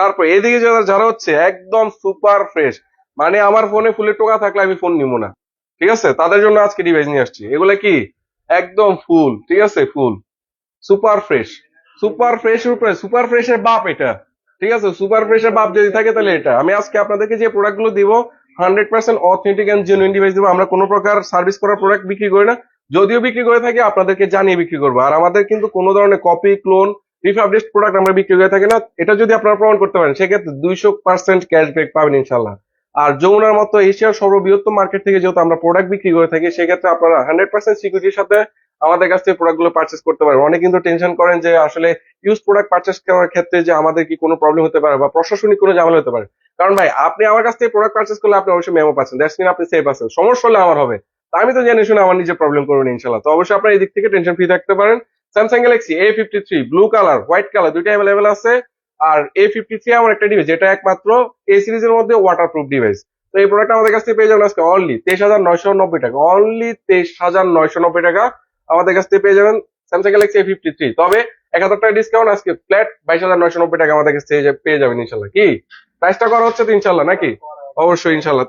তারপর এদিকে যারা যারা হচ্ছে, একদম সুপার ফ্রেশ মানে আমার ফোনে ফুলের টোকা থাকলে আমি ফোন নিবো না। ঠিক আছে? তাদের জন্য আজকে ডিভাইস নিয়ে আসছি। এগুলো কি? একদম ফুল। ঠিক আছে? Full. Super fresh super fresh উপরে সুপার ফ্রেশের বাপ এটা। ঠিক আছে? সুপার ফ্রেশের বাপ যদি থাকে তাহলে এটা। আমি আজকে আপনাদেরকে যে প্রোডাক্টগুলো দিব hundred percent authentic and genuine device দিব, আমরা কোনো প্রকার সার্ভিস করার প্রোডাক্ট বিক্রি করি না। যদিও বিক্রি করে থাকি, আপনাদেরকে জানিয়ে বিক্রি করব। আর আমাদের কিন্তু কোনো ধরনের কপি ক্লোন রিফাবলিশড প্রোডাক্ট আমরা বিক্রি করে থাকি না, এটা যদি আপনারা প্রমাণ করতে পারেন, সেক্ষেত্রে দুইশো পার্সেন্ট ক্যাশব্যাক পাবেন ইনশাল্লাহ আর যমুনার মতো এশিয়ার সর্ববৃহত্তম মার্কেট থেকে যেহেতু আমরা প্রোডাক্ট বিক্রি করে থাকি, সেক্ষেত্রে আপনারা হান্ড্রেড পার্সেন্ট সিকিউরিটির সাথে আমাদের কাছ থেকে প্রোডাক্টগুলো পার্চেস করতে পারেন অনেক কিন্তু টেনশন করেন যে আসলে ইউজ প্রোডাক্ট পার্চেস করার ক্ষেত্রে যে আমাদের কি কোনো প্রবলেম হতে পারে বা প্রশাসনিক কোনো ঝামেলা হতে পারে। কারণ ভাই, আপনি আমার কাছ থেকে প্রোডাক্ট পার্চেস করলে আপনি অবশ্যই মেমো পাচ্ছেন। দ্যাটস মিন আপনি সেফ আছেন। সমস্যা হলে আমার হবে। আমি তো জানি শুনে আমার নিজে প্রবলেম করবেন ইনশাল্লাহ তো অবশ্যই আপনার এই দিক থেকে টেনশন ফ্রি থাকতে পারেন। Samsung Galaxy A blue colour white colour দুইটা অ্যাভেলেবেল আছে। আর এ ফিফটি থ্রি আমার একটা ডিভাইস যেটা একমাত্র এ সিরিজের মধ্যে ওয়াটার প্রুফ ডিভাইস তো এই প্রোডাক্ট আমাদের কাছ থেকে পেয়ে যাবেন আজকে অনলি তেইশ হাজার নয়শো নব্বই টাকা অনলি তেইশ হাজার নয়শো নব্বই টাকা আমাদের কাছ থেকে পেয়ে যাবেন স্যামসাং গ্যালাক্সি এ তবে এক হাজার টাকা ডিসকাউন্ট আজকে ফ্ল্যাট বাইশ হাজার নয়শো নব্বই টাকা আমাদের কাছ থেকে পেয়ে যাবেন ইনশাল্লাহ কি? প্রাইসটা করা হচ্ছে তো ইনশাল্লাহ নাকি? অবশ্যই ইনশাল্লাহ